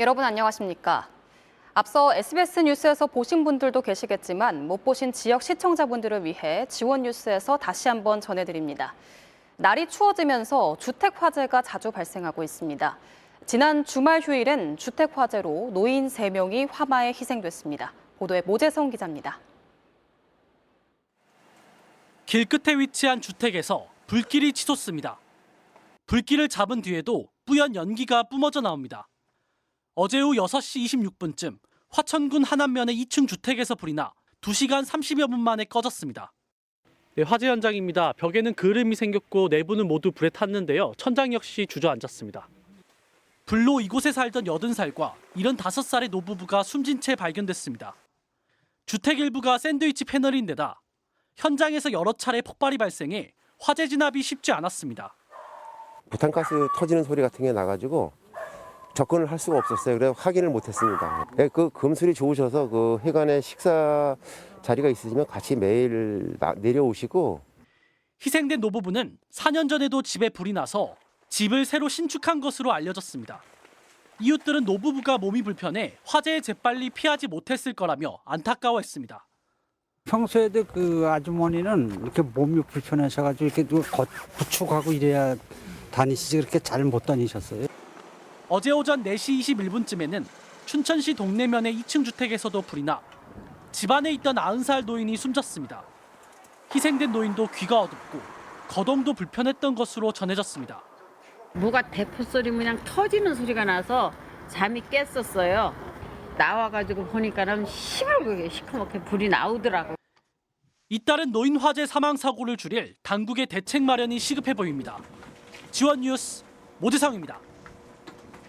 여러분 안녕하십니까? 앞서 SBS 뉴스에서 보신 분들도 계시겠지만 못 보신 지역 시청자분들을 위해 지원 뉴스에서 다시 한번 전해드립니다. 날이 추워지면서 주택 화재가 자주 발생하고 있습니다. 지난 주말 휴일엔 주택 화재로 노인 3명이 화마에 희생됐습니다. 보도에 모재성 기자입니다. 길 끝에 위치한 주택에서 불길이 치솟습니다. 불길을 잡은 뒤에도 뿌연 연기가 뿜어져 나옵니다. 어제 오후 6시 26분쯤 화천군 한안면의 2층 주택에서 불이 나 2시간 30여 분 만에 꺼졌습니다. 네, 화재 현장입니다. 벽에는 그름이 생겼고 내부는 모두 불에 탔는데요. 천장 역시 주저앉았습니다. 불로 이곳에 살던 80살과 75살의 노부부가 숨진 채 발견됐습니다. 주택 일부가 샌드위치 패널인데다 현장에서 여러 차례 폭발이 발생해 화재 진압이 쉽지 않았습니다. 부탄가스 터지는 소리 같은 게 나가지고 접근을 할 수가 없었어요. 그래서 확인을 못했습니다. 예, 그 금술이 좋으셔서 그 회관에 식사 자리가 있으시면 같이 매일 나- 내려오시고 희생된 노부부는 4년 전에도 집에 불이 나서 집을 새로 신축한 것으로 알려졌습니다. 이웃들은 노부부가 몸이 불편해 화재에 재빨리 피하지 못했을 거라며 안타까워했습니다. 평소에도 그 아주머니는 이렇게 몸이 불편하셔가지고 이렇게 구축하고 이래야 다니시지 그렇게 잘 못 다니셨어요. 어제 오전 4시 21분쯤에는 춘천시 동래면의 2층 주택에서도 불이 나 집안에 있던 90살 노인이 숨졌습니다. 희생된 노인도 귀가 어둡고 거동도 불편했던 것으로 전해졌습니다. 뭐가 대포 소리 그냥 터지는 소리가 나서 잠이 깼었어요. 나와가지고 보니까는 시뻘겋게 시커멓게 불이 나오더라고. 잇따른 노인 화재 사망 사고를 줄일 당국의 대책 마련이 시급해 보입니다. 지원 뉴스 모지성입니다.